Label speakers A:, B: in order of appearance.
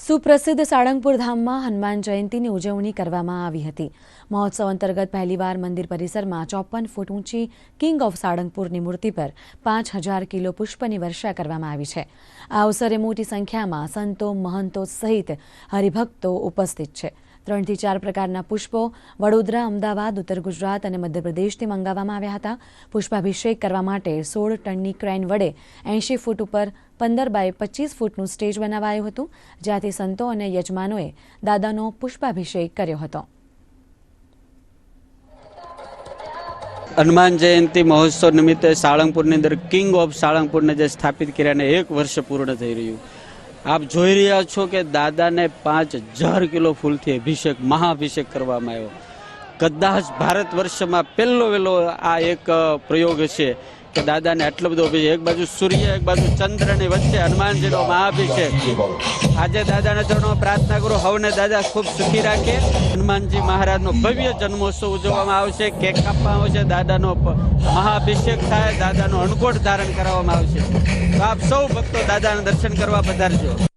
A: સુપ્રસિદ્ધ સાળંગપુર ધામમાં હનુમાન જયંતીની ઉજવણી કરવામાં આવી હતી. મહોત્સવ અંતર્ગત પહેલીવાર મંદિર પરિસરમાં ચોપન ફૂટ ઊંચી કિંગ ઓફ સાળંગપુરની મૂર્તિ પર પાંચ હજાર કિલો પુષ્પની વર્ષા કરવામાં આવી છે. આ અવસરે મોટી સંખ્યામાં સંતો મહંતો સહિત હરિભક્તો ઉપસ્થિત છે. ત્રણથી ચાર પ્રકારના પુષ્પો વડોદરા, અમદાવાદ, ઉત્તર ગુજરાત અને મધ્યપ્રદેશથી મંગાવવામાં આવ્યા હતા. પુષ્પાભિષેક કરવા માટે સોળ ટનની ક્રેન વડે એંશી ફૂટ ઉપર પંદર બાય પચીસ ફૂટનું સ્ટેજ બનાવાયું હતું, જ્યાંથી સંતો અને યજમાનોએ દાદાનો પુષ્પાભિષેક કર્યો હતો.
B: હનુમાન જયંતિ મહોત્સવ નિમિત્તે સાળંગપુરની અંદર કિંગ ઓફ સાળંગપુરને જે સ્થાપિત કર્યાને એક વર્ષ પૂર્ણ થઈ રહ્યું. આપ જોઈ રહ્યા છો કે દાદાને પાંચ હજાર કિલો ફૂલથી અભિષેક, મહાઅભિષેક કરવામાં આવ્યો. કદાચ ભારત વર્ષમાં પહેલો વહેલો આ એક પ્રયોગ છે. કે દાદાને આટલો બધો અભિષેક એક બાજુ સૂર્ય, એક બાજુ ચંદ્રની વચ્ચે હનુમાનજીનો મહાઅભિષેક આજે દાદાના ચરણો પ્રાર્થના કરું, હવને દાદા ખૂબ સુખી રાખે. હનુમાનજી મહારાજનો ભવ્ય જન્મોત્સવ ઉજવવામાં આવશે, કેક કાપવામાં આવશે, દાદાનો મહાભિષેક થાય, દાદાનો અણકોટ ધારણ કરવામાં આવશે. તો આપ સૌ ભક્તો દાદાના દર્શન કરવા પધારજો.